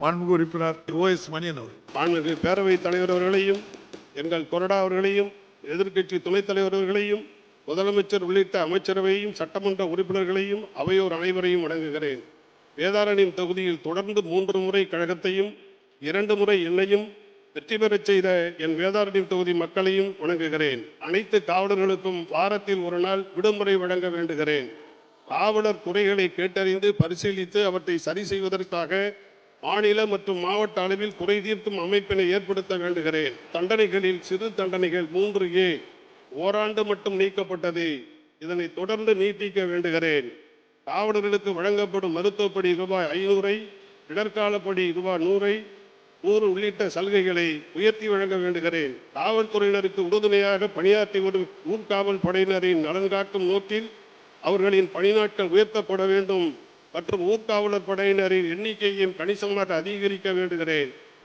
மாண்புமிகு உறுப்பினர் ஓ எஸ் மணியன் அவர் பேரவைத் தலைவர் அவர்களையும் எங்கள் கொறடா அவர்களையும் எதிர்க்கட்சி துணைத் தலைவர் அவர்களையும் முதலமைச்சர் உள்ளிட்ட அமைச்சரவையும் சட்டமன்ற உறுப்பினர்களையும் அவையோர் அனைவரையும் வணங்குகிறேன். வேதாரண்யம் தொகுதியில் தொடர்ந்து மூன்று முறை கழகத்தையும் இரண்டு முறை என்னையும் வெற்றி பெறச் செய்த என் வேதாரண்யம் தொகுதி மக்களையும் வணங்குகிறேன். அனைத்து காவலர்களுக்கும் வாரத்தில் ஒரு நாள் விடுமுறை வழங்க வேண்டுகிறேன். காவலர் குறைகளை கேட்டறிந்து பரிசீலித்து அவற்றை சரி செய்வதற்காக மாநில மற்றும் மாவட்ட அளவில் குறை தீர்க்கும் அமைப்பினை ஏற்படுத்த வேண்டுகிறேன். தண்டனைகளில் சிறு தண்டனைகள் மூன்று ஏ ஓராண்டு மட்டும் நீக்கப்பட்டது. இதனை தொடர்ந்து நீட்டிக்க வேண்டுகிறேன். காவலர்களுக்கு வழங்கப்படும் மருத்துவப்படி ரூபாய் ஐநூறை இடர்காலப்படி ரூபாய் நூறை நூறு உள்ளிட்ட சலுகைகளை உயர்த்தி வழங்க வேண்டுகிறேன். காவல்துறையினருக்கு உறுதுணையாக பணியாற்றி வரும் ஊர்காவல் படையினரின் நலன் காக்கும் நோக்கில் அவர்களின் பணி நாட்கள் உயர்த்தப்பட வேண்டும். மற்றும் ஊர்காவலர் படையினரின் எண்ணிக்கையும் கணிசமாக அதிகரிக்க வேண்டுகிறேன்.